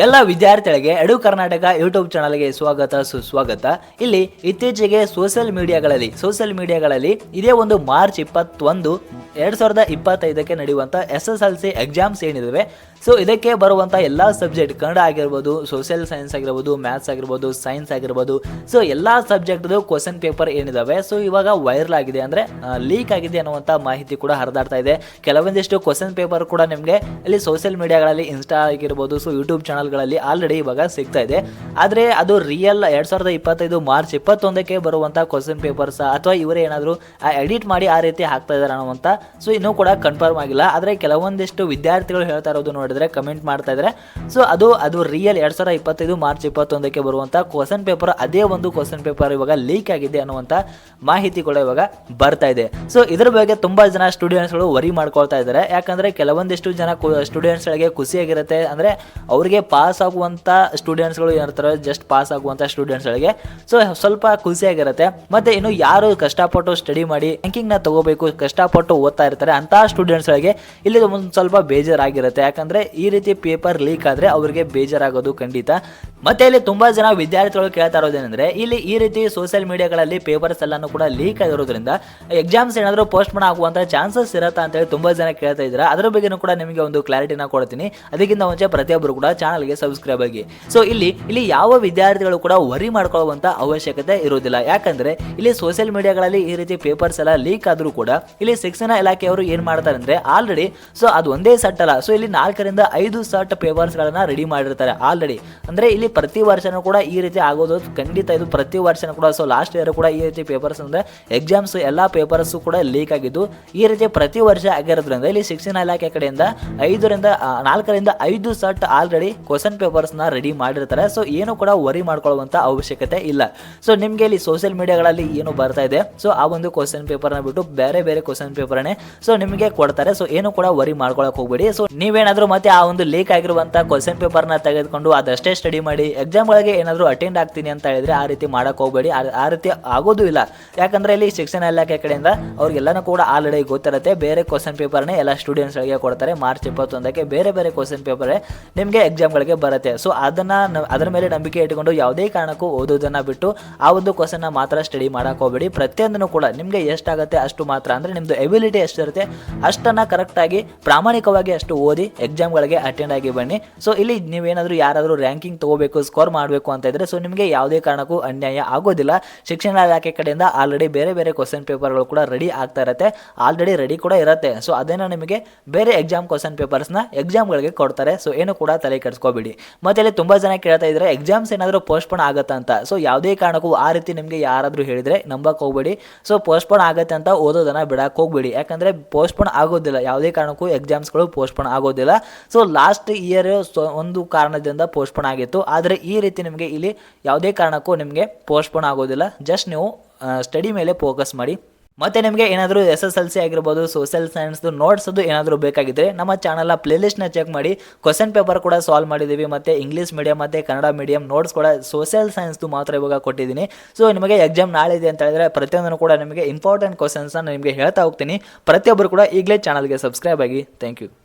ಎಲ್ಲ ವಿದ್ಯಾರ್ಥಿಗಳಿಗೆ ಎಡು ಕರ್ನಾಟಕ ಯೂಟ್ಯೂಬ್ ಚಾನಲ್ಗೆ ಸ್ವಾಗತ ಸುಸ್ವಾಗತ. ಇಲ್ಲಿ ಇತ್ತೀಚೆಗೆ ಸೋಷಿಯಲ್ ಮೀಡಿಯಾಗಳಲ್ಲಿ ಸೋಷಿಯಲ್ ಮೀಡಿಯಾಗಳಲ್ಲಿ ಇದೇ ಒಂದು ಮಾರ್ಚ್ ಇಪ್ಪತ್ತೊಂದು ಎರಡ್ ಸಾವಿರದ ಇಪ್ಪತ್ತೈದಕ್ಕೆ ನಡೆಯುವಂಥ S S L C exams ಏನಿದಾವೆ. So ಇದಕ್ಕೆ ಬರುವಂಥ ಎಲ್ಲ ಸಬ್ಜೆಕ್ಟ್ ಕನ್ನಡ ಆಗಿರ್ಬೋದು ಸೋಷಿಯಲ್ ಸೈನ್ಸ್ ಆಗಿರ್ಬೋದು ಮ್ಯಾಥ್ಸ್ ಆಗಿರ್ಬೋದು ಸೈನ್ಸ್ ಆಗಿರ್ಬೋದು. ಸೊ ಎಲ್ಲ ಸಬ್ಜೆಕ್ಟ್ದು ಕ್ವಶನ್ ಪೇಪರ್ ಏನಿದಾವೆ. ಸೊ ಇವಾಗ ವೈರಲ್ ಆಗಿದೆ ಅಂದರೆ ಲೀಕ್ ಆಗಿದೆ ಅನ್ನುವಂಥ ಮಾಹಿತಿ ಕೂಡ ಹರಿದಾಡ್ತಾ ಇದೆ. ಕೆಲವೊಂದಿಷ್ಟು ಕ್ವಶನ್ ಪೇಪರ್ ಕೂಡ ನಿಮಗೆ ಇಲ್ಲಿ ಸೋಷಿಯಲ್ ಮೀಡಿಯಾಗಳಲ್ಲಿ ಇನ್ಸ್ಟಾ ಆಗಿರ್ಬೋದು ಸೊ ಯೂಟ್ಯೂಬ್ ಚಾನಲ್ಗಳಲ್ಲಿ ಆಲ್ರೆಡಿ ಇವಾಗ ಸಿಗ್ತಾ ಇದೆ. ಆದರೆ ಅದು ರಿಯಲ್ ಎರಡು ಸಾವಿರದ ಇಪ್ಪತ್ತೈದು ಮಾರ್ಚ್ ಇಪ್ಪತ್ತೊಂದಕ್ಕೆ ಬರುವಂಥ ಕ್ವಶನ್ ಪೇಪರ್ಸ್ ಅಥವಾ ಇವರೇ ಏನಾದರೂ ಎಡಿಟ್ ಮಾಡಿ ಆ ರೀತಿ ಹಾಕ್ತಾ ಇದ್ದಾರೆ ಅನ್ನುವಂಥ ಸೊ ಇನ್ನೂ ಕೂಡ ಕನ್ಫರ್ಮ್ ಆಗಿಲ್ಲ. ಆದರೆ ಕೆಲವೊಂದಿಷ್ಟು ವಿದ್ಯಾರ್ಥಿಗಳು ಹೇಳ್ತಾ ಇರೋದು ನೋಡಿದ್ರೆ ಕಮೆಂಟ್ ಮಾಡ್ತಾ ಇದ್ದಾರೆ ಸೊ ಅದು ಅದು ರಿಯಲ್ ಎರಡು ಸಾವಿರದ ಇಪ್ಪತ್ತೈದು ಮಾರ್ಚ್ ಇಪ್ಪತ್ತೊಂದಕ್ಕೆ ಬರುವಂಥ ಕ್ವಶನ್ ಪೇಪರ್ ಅದೇ ಒಂದು ಕ್ವಶನ್ ಪೇಪರ್ ಇವಾಗ ಲೀಕ್ ಆಗಿದೆ ಅನ್ನುವಂಥ ಮಾಹಿತಿ ಕೂಡ ಇವಾಗ ಬರ್ತಾ ಇದೆ. ಸೊ ಇದ್ರ ಬಗ್ಗೆ ತುಂಬಾ ಜನ ಸ್ಟೂಡೆಂಟ್ಸ್ಗಳು ವರಿ ಮಾಡ್ಕೊಳ್ತಾ ಇದ್ದಾರೆ ಯಾಕಂದ್ರೆ ಕೆಲವೊಂದಿಷ್ಟು ಜನ ಸ್ಟೂಡೆಂಟ್ಸ್ಗಳಿಗೆ ಖುಷಿಯಾಗಿರುತ್ತೆ. ಅಂದ್ರೆ ಅವರಿಗೆ ಪಾಸ್ ಆಗುವಂಥ ಸ್ಟೂಡೆಂಟ್ಸ್ಗಳು ಏನಿರ್ತಾರೆ ಜಸ್ಟ್ ಪಾಸ್ ಆಗುವಂತ ಸ್ಟೂಡೆಂಟ್ಸ್ಗಳಿಗೆ ಸೊ ಸ್ವಲ್ಪ ಖುಷಿಯಾಗಿರುತ್ತೆ. ಮತ್ತೆ ಇನ್ನು ಯಾರು ಕಷ್ಟಪಟ್ಟು ಸ್ಟಡಿ ಮಾಡಿ ರ್ಯಾಂಕಿಂಗ್ನ ತಗೋಬೇಕು, ಕಷ್ಟಪಟ್ಟು ಓದ್ತಾ ಇರ್ತಾರೆ. ಅಂತ ಸ್ಟೂಡೆಂಟ್ಸ್ಗಳಿಗೆ ಇಲ್ಲಿ ಒಂದು ಸ್ವಲ್ಪ ಬೇಜಾರಾಗಿರುತ್ತೆ. ಯಾಕಂದ್ರೆ ಈ ರೀತಿ ಪೇಪರ್ ಲೀಕ್ ಆದ್ರೆ ಅವರಿಗೆ ಬೇಜಾರಾಗೋದು ಖಂಡಿತ. ಮತ್ತೆ ಇಲ್ಲಿ ತುಂಬಾ ಜನ ವಿದ್ಯಾರ್ಥಿಗಳು ಕೇಳ್ತಾ ಇರೋದೇನೆಂದ್ರೆ, ಇಲ್ಲಿ ಈ ರೀತಿ ಸೋಷಿಯಲ್ ಮೀಡಿಯಾಗಳಲ್ಲಿ ಪೇಪರ್ಸ್ ಎಲ್ಲಾನು ಕೂಡ ಲೀಕ್ ಆಗಿರೋದ್ರಿಂದ ಎಕ್ಸಾಮ್ಸ್ ಏನಾದರೂ ಪೋಸ್ಟ್ ಮಾಡ್ ಆಗುವಂತ ಚಾನ್ಸಸ್ ಇರುತ್ತಾ ಅಂತ ಹೇಳಿ ತುಂಬಾ ಜನ ಕೇಳ್ತಾ ಇದ್ದಾರೆ. ಅದರ ಬಗ್ಗೆನೂ ಕೂಡ ನಿಮಗೆ ಒಂದು ಕ್ಲಾರಿಟಿನ ಕೊಡ್ತೀನಿ. ಅದಕ್ಕಿಂತ ಮುಂಚೆ ಪ್ರತಿಯೊಬ್ಬರು ಕೂಡ ಚಾನಲ್ಗೆ ಸಬ್ಸ್ಕ್ರೈಬ್ ಆಗಿ. ಸೊ ಇಲ್ಲಿ ಇಲ್ಲಿ ಯಾವ ವಿದ್ಯಾರ್ಥಿಗಳು ಕೂಡ ವರಿ ಮಾಡ್ಕೊಳ್ಳುವಂತ ಅವಶ್ಯಕತೆ ಇರೋದಿಲ್ಲ ಯಾಕಂದ್ರೆ, ಇಲ್ಲಿ ಸೋಷಿಯಲ್ ಮೀಡಿಯಾಗಳಲ್ಲಿ ಈ ರೀತಿ ಪೇಪರ್ಸ್ ಎಲ್ಲ ಲೀಕ್ ಆದರೂ ಕೂಡ, ಇಲ್ಲಿ ಶಿಕ್ಷಣ ಇಲಾಖೆಯವರು ಏನ್ ಮಾಡ್ತಾರೆ ಅಂದ್ರೆ ಆಲ್ರೆಡಿ ಸೊ ಅದು ಒಂದೇ ಸಟ್ ಅಲ್ಲ. ಸೊ ಇಲ್ಲಿ ನಾಲ್ಕರಿಂದ ಐದು ಸಟ್ ಪೇಪರ್ಸ್ ಗಳನ್ನ ರೆಡಿ ಮಾಡಿರ್ತಾರೆ ಆಲ್ರೆಡಿ ಅಂದ್ರೆ ಇಲ್ಲಿ ಪ್ರತಿ ವರ್ಷನೂ ಕೂಡ ಈ ರೀತಿ ಆಗೋದು. ಖಂಡಿತ ಇದು ಪ್ರತಿ ವರ್ಷನೂ ಕೂಡ ಸೊ ಲಾಸ್ಟ್ ಇಯರ್ ಕೂಡ ಈ ರೀತಿ ಪೇಪರ್ಸ್ ಅಂದ್ರೆ ಎಕ್ಸಾಮ್ಸ್ ಎಲ್ಲಾ ಪೇಪರ್ಸ್ ಕೂಡ ಲೀಕ್ ಆಗಿದ್ದು, ಈ ರೀತಿ ಪ್ರತಿ ವರ್ಷ ಆಗಿರೋದ್ರಿಂದ ಇಲ್ಲಿ ಶಿಕ್ಷಣ ಇಲಾಖೆ ಕಡೆಯಿಂದ ಐದರಿಂದ ನಾಲ್ಕರಿಂದ ಐದು ಸಟ್ ಆಲ್ರೆಡಿ ಕ್ವಶನ್ ಪೇಪರ್ಸ್ನ ರೆಡಿ ಮಾಡಿರ್ತಾರೆ. ಸೊ ಏನು ಕೂಡ ವರಿ ಮಾಡ್ಕೊಳ್ಳುವಂತ ಅವಶ್ಯಕತೆ ಇಲ್ಲ. ಸೊ ನಿಮ್ಗೆ ಇಲ್ಲಿ ಸೋಷಿಯಲ್ ಮೀಡಿಯಾಗಳಲ್ಲಿ ಏನು ಬರ್ತಾ ಇದೆ? ಸೊ ಆ ಒಂದು ಕ್ವಶನ್ ಪೇಪರ್ನ ಬಿಟ್ಟು ಬೇರೆ ಬೇರೆ ಕ್ವಶನ್ ಪೇಪರ್ನೇ ಸೊ ನಿಮಗೆ ಕೊಡ್ತಾರೆ. ಸೊ ಏನು ಕೂಡ ವರಿ ಮಾಡ್ಕೊಳಕ್ ಹೋಗ್ಬೇಡಿ. ಸೊ ನೀವೇನಾದ್ರೂ ಮತ್ತೆ ಆ ಒಂದು ಲೀಕ್ ಆಗಿರುವಂತ ಕ್ವಶನ್ನ ತೆಗೆದುಕೊಂಡು ಅದಷ್ಟೇ ಸ್ಟಡಿ ಮಾಡಿ ಎಕ್ಸಾಮ್ ಗಳಿಗೆ ಏನಾದರೂ ಅಟೆಂಡ್ ಆಗ್ತೀನಿ ಅಂತ ಹೇಳಿದ್ರೆ ಆ ರೀತಿ ಮಾಡಕ್ ಹೋಗ್ಬೇಡಿ. ಆ- ರೀತಿ ಆಗೋದು ಇಲ್ಲ. ಯಾಕಂದ್ರೆ ಇಲ್ಲಿ ಶಿಕ್ಷಣ ಇಲಾಖೆ ಕಡೆಯಿಂದ ಅವ್ರಿಗೆಲ್ಲನೂ ಕೂಡ ಆಲ್ರೆಡಿ ಗೊತ್ತಿರುತ್ತೆ. ಬೇರೆ ಕ್ವಶನ್ ಪೇಪರ್ನೇ ಎಲ್ಲ ಸ್ಟೂಡೆಂಟ್ಸ್ ಗಳಿಗೆ ಕೊಡ್ತಾರೆ. ಮಾರ್ಚ್ ಇಪ್ಪತ್ತೊಂದಕ್ಕೆ ಬೇರೆ ಬೇರೆ ಕ್ವಶನ್ ಪೇಪರ್ ನಿಮಗೆ ಎಕ್ಸಾಮ್ಗಳಿಗೆ ಬರುತ್ತೆ. ಸೊ ಅದನ್ನ ಅದರ ಮೇಲೆ ನಂಬಿಕೆ ಇಟ್ಟುಕೊಂಡು ಯಾವುದೇ ಕಾರಣಕ್ಕೂ ಓದೋದನ್ನ ಬಿಟ್ಟು ಆ ಒಂದು ಕ್ವಶನ್ ಮಾತ್ರ ಸ್ಟಡಿ ಮಾಡಕ್ ಹೋಗ್ಬೇಡಿ. ಪ್ರತಿಯೊಂದನ್ನು ಕೂಡ ನಿಮಗೆ ಎಷ್ಟಾಗುತ್ತೆ ಅಷ್ಟು ಮಾತ್ರ. ಅಂದ್ರೆ ನಿಮ್ದು ಎಬಿಲಿಟಿ ಎಷ್ಟಿರುತ್ತೆ ಅಷ್ಟನ್ನ ಕರೆಕ್ಟಾಗಿ ಪ್ರಾಮಾಣಿಕವಾಗಿ ಅಷ್ಟು ಓದಿ ಎಕ್ಸಾಮ್ಗಳಿಗೆ ಅಟೆಂಡ್ ಆಗಿ ಬನ್ನಿ. ಸೊ ಇಲ್ಲಿ ನೀವೇನಾದರೂ ಯಾರಾದರೂ ರ್ಯಾಂಕಿಂಗ್ ತಗೋಬೇಕು ಸ್ಕೋರ್ ಮಾಡಬೇಕು ಅಂತ ಇದ್ದರೆ ಸೊ ನಿಮಗೆ ಯಾವುದೇ ಕಾರಣಕ್ಕೂ ಅನ್ಯಾಯ ಆಗೋದಿಲ್ಲ. ಶಿಕ್ಷಣ ಇಲಾಖೆ ಕಡೆಯಿಂದ ಆಲ್ರೆಡಿ ಬೇರೆ ಬೇರೆ ಕ್ವಶನ್ ಪೇಪರ್ಗಳು ಕೂಡ ರೆಡಿ ಆಗ್ತಾ ಇರುತ್ತೆ. ಆಲ್ರೆಡಿ ರೆಡಿ ಕೂಡ ಇರುತ್ತೆ. ಸೊ ಅದನ್ನು ನಿಮಗೆ ಬೇರೆ ಎಕ್ಸಾಮ್ ಕ್ವಶನ್ ಪೇಪರ್ಸ್ನ ಎಕ್ಸಾಮ್ಗಳಿಗೆ ಕೊಡ್ತಾರೆ. ಸೊ ಏನು ಕೂಡ ತಲೆ ಕೆಡಿಸ್ಕೋಬೇಡಿ. ಮತ್ತೆ ಇಲ್ಲಿ ತುಂಬಾ ಜನ ಕೇಳ್ತಾ ಇದ್ದಾರೆ ಎಕ್ಸಾಮ್ಸ್ ಏನಾದರೂ ಪೋಸ್ಟ್ಪೋನ್ ಆಗತ್ತಾ ಅಂತ. ಸೊ ಯಾವುದೇ ಕಾರಣಕ್ಕೂ ಆ ರೀತಿ ನಿಮಗೆ ಯಾರಾದರೂ ಹೇಳಿದ್ರೆ ನಂಬಕ್ಕೆ ಹೋಗ್ಬೇಡಿ. ಸೊ ಪೋಸ್ಟ್ಪೋನ್ ಆಗುತ್ತೆ ಅಂತ ಓದೋದನ್ನ ಬಿಡಕ್ಕೆ ಹೋಗ್ಬೇಡಿ. ಯಾಕಂದ್ರೆ ಪೋಸ್ಟ್ಪೋನ್ ಆಗೋದಿಲ್ಲ. ಯಾವುದೇ ಕಾರಣಕ್ಕೂ ಎಕ್ಸಾಮ್ಸ್ಗಳು ಪೋಸ್ಟ್ಪೋನ್ ಆಗೋದಿಲ್ಲ. ಸೊ ಲಾಸ್ಟ್ ಇಯರ್ ಒಂದು ಕಾರಣದಿಂದ ಪೋಸ್ಟ್ಪೋನ್ ಆಗಿತ್ತು. ಆದರೆ ಈ ರೀತಿ ನಿಮಗೆ ಇಲ್ಲಿ ಯಾವುದೇ ಕಾರಣಕ್ಕೂ ನಿಮಗೆ ಪೋಸ್ಟ್ಪೋನ್ ಆಗೋದಿಲ್ಲ. ಜಸ್ಟ್ ನೀವು ಸ್ಟಡಿ ಮೇಲೆ ಫೋಕಸ್ ಮಾಡಿ. ಮತ್ತೆ ನಿಮಗೆ ಏನಾದರೂ ಎಸ್ ಎಸ್ ಎಲ್ ಸಿ ಆಗಿರ್ಬೋದು ಸೋಷಿಯಲ್ ಸೈನ್ಸ್ದು ನೋಟ್ಸ್ ಅದು ಏನಾದರೂ ಬೇಕಾಗಿದ್ದರೆ ನಮ್ಮ ಚಾನಲ್ನ ಪ್ಲೇಲಿಸ್ಟ್ನ ಚೆಕ್ ಮಾಡಿ. ಕ್ವಶನ್ ಪೇಪರ್ ಕೂಡ ಸಾಲ್ವ್ ಮಾಡಿದ್ದೀವಿ ಮತ್ತು ಇಂಗ್ಲೀಷ್ ಮೀಡಿಯಂ ಮತ್ತು ಕನ್ನಡ ಮೀಡಿಯಂ ನೋಟ್ಸ್ ಕೂಡ ಸೋಷಿಯಲ್ ಸೈನ್ಸ್ದು ಮಾತ್ರ ಇವಾಗ ಕೊಟ್ಟಿದ್ದೀನಿ. ಸೊ ನಿಮಗೆ ಎಕ್ಸಾಮ್ ನಾಳೆ ಇದೆ ಅಂತ ಹೇಳಿದ್ರೆ ಪ್ರತಿಯೊಂದನ್ನು ಕೂಡ ನಿಮಗೆ ಇಂಪಾರ್ಟೆಂಟ್ ಕ್ವಶನ್ಸ್ನ ನಿಮಗೆ ಹೇಳ್ತಾ ಹೋಗ್ತೀನಿ. ಪ್ರತಿಯೊಬ್ಬರು ಕೂಡ ಈಗಲೇ ಚಾನಲ್ಗೆ ಸಬ್ಸ್ಕ್ರೈಬ್ ಆಗಿ. Thank you